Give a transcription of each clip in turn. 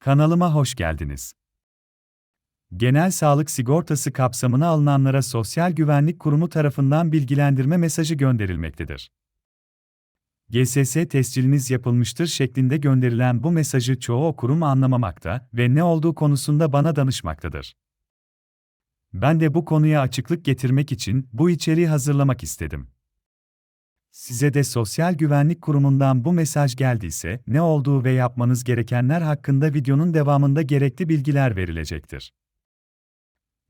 Kanalıma hoş geldiniz. Genel sağlık sigortası kapsamına alınanlara Sosyal Güvenlik Kurumu tarafından bilgilendirme mesajı gönderilmektedir. GSS tesciliniz yapılmıştır şeklinde gönderilen bu mesajı çoğu kurum anlamamakta ve ne olduğu konusunda bana danışmaktadır. Ben de bu konuya açıklık getirmek için bu içeriği hazırlamak istedim. Size de Sosyal Güvenlik Kurumu'ndan bu mesaj geldiyse, ne olduğu ve yapmanız gerekenler hakkında videonun devamında gerekli bilgiler verilecektir.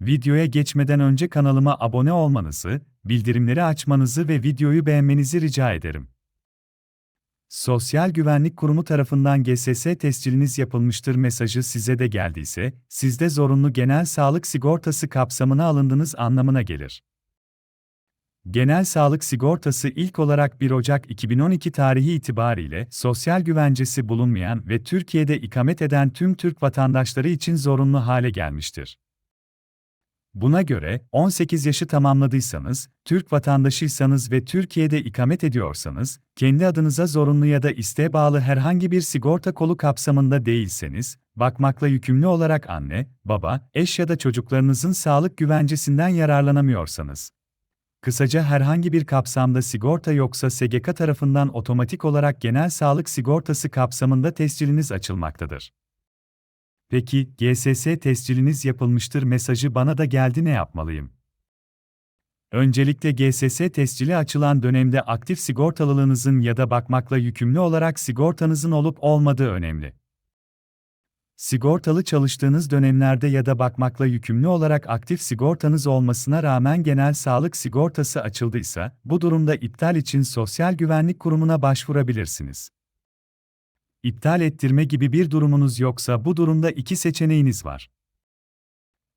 Videoya geçmeden önce kanalıma abone olmanızı, bildirimleri açmanızı ve videoyu beğenmenizi rica ederim. Sosyal Güvenlik Kurumu tarafından GSS tesciliniz yapılmıştır mesajı size de geldiyse, sizde zorunlu genel sağlık sigortası kapsamına alındınız anlamına gelir. Genel sağlık sigortası ilk olarak 1 Ocak 2012 tarihi itibariyle sosyal güvencesi bulunmayan ve Türkiye'de ikamet eden tüm Türk vatandaşları için zorunlu hale gelmiştir. Buna göre 18 yaşı tamamladıysanız, Türk vatandaşıysanız ve Türkiye'de ikamet ediyorsanız, kendi adınıza zorunlu ya da isteğe bağlı herhangi bir sigorta kolu kapsamında değilseniz, bakmakla yükümlü olarak anne, baba, eş ya da çocuklarınızın sağlık güvencesinden yararlanamıyorsanız, Kısaca herhangi bir kapsamda sigorta yoksa SGK tarafından otomatik olarak genel sağlık sigortası kapsamında tesciliniz açılmaktadır. Peki, GSS tesciliniz yapılmıştır mesajı bana da geldi ne yapmalıyım? Öncelikle GSS tescili açılan dönemde aktif sigortalılığınızın ya da bakmakla yükümlü olarak sigortanızın olup olmadığı önemli. Sigortalı çalıştığınız dönemlerde ya da bakmakla yükümlü olarak aktif sigortanız olmasına rağmen genel sağlık sigortası açıldıysa, bu durumda iptal için Sosyal Güvenlik Kurumu'na başvurabilirsiniz. İptal ettirme gibi bir durumunuz yoksa bu durumda iki seçeneğiniz var.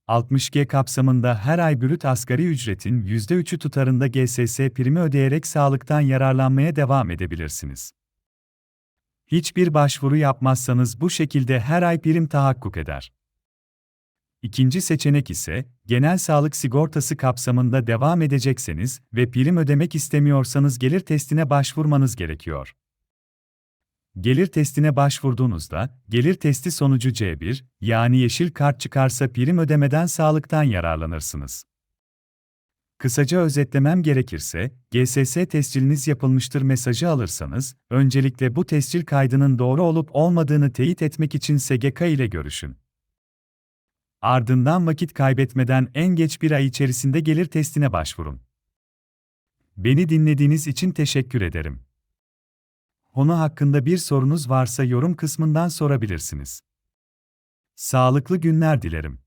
60G kapsamında her ay brüt asgari ücretin %3'ü tutarında GSS primi ödeyerek sağlıktan yararlanmaya devam edebilirsiniz. Hiçbir başvuru yapmazsanız bu şekilde her ay prim tahakkuk eder. İkinci seçenek ise, genel sağlık sigortası kapsamında devam edecekseniz ve prim ödemek istemiyorsanız gelir testine başvurmanız gerekiyor. Gelir testine başvurduğunuzda, gelir testi sonucu C1, yani yeşil kart çıkarsa prim ödemeden sağlıktan yararlanırsınız. Kısaca özetlemem gerekirse, GSS tesciliniz yapılmıştır mesajı alırsanız, öncelikle bu tescil kaydının doğru olup olmadığını teyit etmek için SGK ile görüşün. Ardından vakit kaybetmeden en geç bir ay içerisinde gelir testine başvurun. Beni dinlediğiniz için teşekkür ederim. Konu hakkında bir sorunuz varsa yorum kısmından sorabilirsiniz. Sağlıklı günler dilerim.